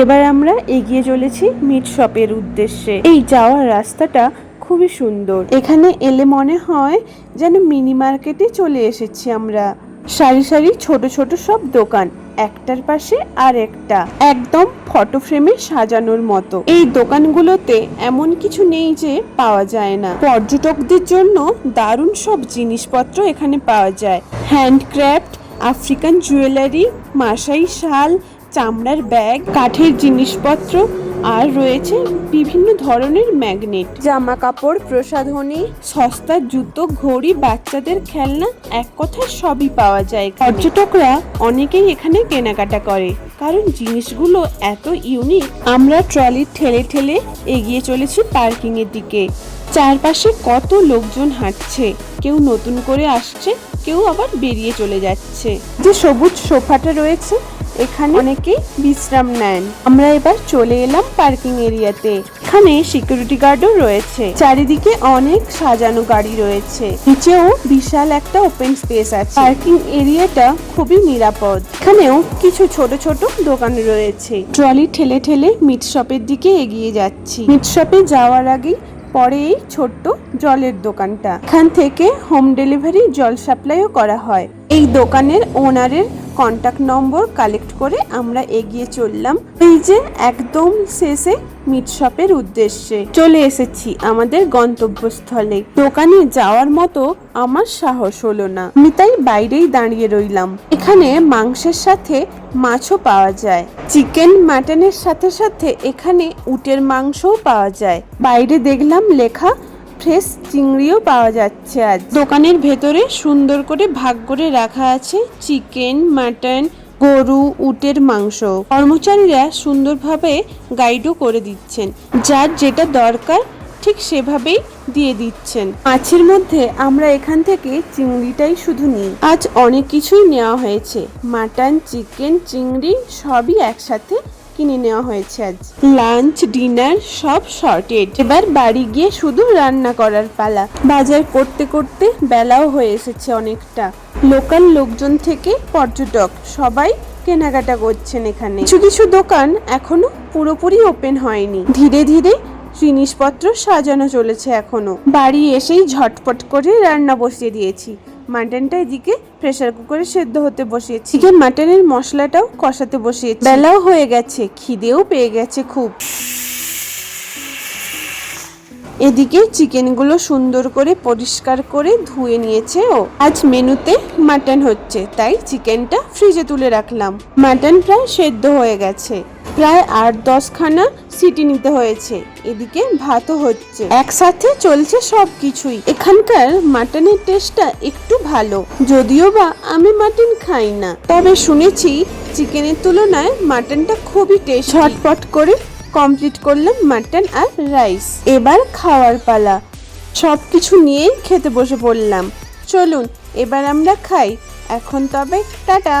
এবার আমরা এগিয়ে চলেছি মিট শপের উদ্দেশ্যে। এই যাওয়ার রাস্তাটা খুবই সুন্দর। এখানে এলে মনে হয় যেন মিনি মার্কেটে চলে এসেছি আমরা। সারি সারি ছোট ছোট সব দোকান, একটার পাশে আর একটা, একদম ফটো ফ্রেমে সাজানোর মতো। এই দোকানগুলোতে এমন কিছু নেই যে পাওয়া যায় না। পর্যটকদের জন্য দারুণ সব জিনিসপত্র এখানে পাওয়া যায়। হ্যান্ডক্রাফট আফ্রিকান জুয়েলারি মাসাই শাল চামড়ার ব্যাগ, কাঠের জিনিসপত্র আর রয়েছে বিভিন্ন ধরনের ম্যাগনেট। জামা কাপড় প্রসাধনী, সস্তা জুতো, ঘড়ি, বাচ্চাদের খেলনা, এক কথায় সবই পাওয়া যায়। পর্যটকরা অনেকেই এখানে কেনাকাটা করে, কারণ জিনিসগুলো এত ইউনিক আমরা ট্রলি ঠেলে ঠেলে এগিয়ে চলেছি পার্কিং এর দিকে। চারপাশে কত লোকজন হাঁটছে, কেউ নতুন করে আসছে, কেউ আবার বেরিয়ে চলে যাচ্ছে। যে সবুজ সোফাটা রয়েছে এখানে অনেকেই বিশ্রাম নেন। আমরা এবার চলে এলাম পার্কিং এরিয়াতে এখানে সিকিউরিটি গার্ডও রয়েছে। চারিদিকে অনেক সাজানো গাড়ি রয়েছে। নিচেও বিশাল একটা ওপেন স্পেস আছে। পার্কিং এরিয়াটা খুবই নিরাপদ। এখানেও কিছু ছোট ছোট দোকান রয়েছে। ট্রলি ঠেলে ঠেলে মিট শপের দিকে এগিয়ে যাচ্ছি। মিট শপে যাওয়ার আগেই পরে এই ছোট্ট জলের দোকানটা। এখান থেকে হোম ডেলিভারি জল সাপ্লাইও করা হয়। এই দোকানের ওনারের কন্টাক্ট নম্বর কালেক্ট করে আমরা এগিয়ে চললাম। এই যে একদম শেষে মিট শপের উদ্দেশ্যে চলে এসেছি আমাদের গন্তব্যস্থলে। দোকানে যাওয়ার মতো আমার সাহস হলো না। আমি তাই বাইরেই দাঁড়িয়ে রইলাম। এখানে মাংসের সাথে মাছও পাওয়া যায়। চিকেন, মাটনের সাথে সাথে এখানে উটের মাংসও পাওয়া যায়। বাইরে দেখলাম লেখা ফ্রেশ চিংড়িও পাওয়া যাচ্ছে আজ। দোকানের ভেতরে সুন্দর করে ভাগ করে রাখা আছে চিকেন, মাটন, গরু, উটের মাংস। কর্মচারীরা সুন্দরভাবে গাইডও করে দিচ্ছেন। যার যেটা দরকার, ঠিক সেভাবেই দিয়ে দিচ্ছেন। মাছের মধ্যে আমরা এখান থেকে চিংড়িটাই শুধু নিই। আজ অনেক কিছুই নেওয়া হয়েছে। মাটন, চিকেন, চিংড়ি সবই একসাথে কিনে নেওয়া হয়েছে আজ। লাঞ্চ, ডিনার সব শর্টেড এবার বাড়ি গিয়ে শুধু রান্না করার পালা। বাজার করতে করতে বেলাও হয়ে এসেছে অনেকটা। লোকাল লোকজন থেকে পর্যটক সবাই কেনাকাটা করছেন এখানে। কিছু কিছু দোকান এখনও পুরোপুরি ওপেন হয়নি। ধীরে ধীরে জিনিসপত্র সাজানো চলেছে এখনও। বাড়ি এসেই ঝটপট করে রান্না বসিয়ে দিয়েছি। মাটনটা এদিকে প্রেসার কুকারে সেদ্ধ হতে বসিয়েছি। চিকেন মাটনের মশলাটাও কষাতে বসিয়েছি। বেলাও হয়ে গেছে, খিদেও পেয়ে গেছে খুব। এদিকে চিকেনগুলো সুন্দর করে পরিষ্কার করে ধুয়ে নিয়েছে ও। আজ মেনুতে মাটন হচ্ছে, তাই চিকেনটা ফ্রিজে তুলে রাখলাম। মাটন প্রায় সেদ্ধ হয়ে গেছে। প্রায় আট দশখানা সিটি নিতে হয়েছে। এদিকে ভাতও হচ্ছে। একসাথে চলছে সব কিছুই। এখানকার মাটনের টেস্টটা একটু ভালো। যদিও বা আমি মাটন খাই না। তবে শুনেছি চিকেনের তুলনায় মাটনটা খুবই টেস্ট। ঝটপট করে কমপ্লিট করলাম মাটন আর রাইস। এবার খাওয়ার পালা। সব কিছু নিয়েই খেতে বসে পড়লাম। চলুন, এবার আমরা খাই। এখন তবে টাটা!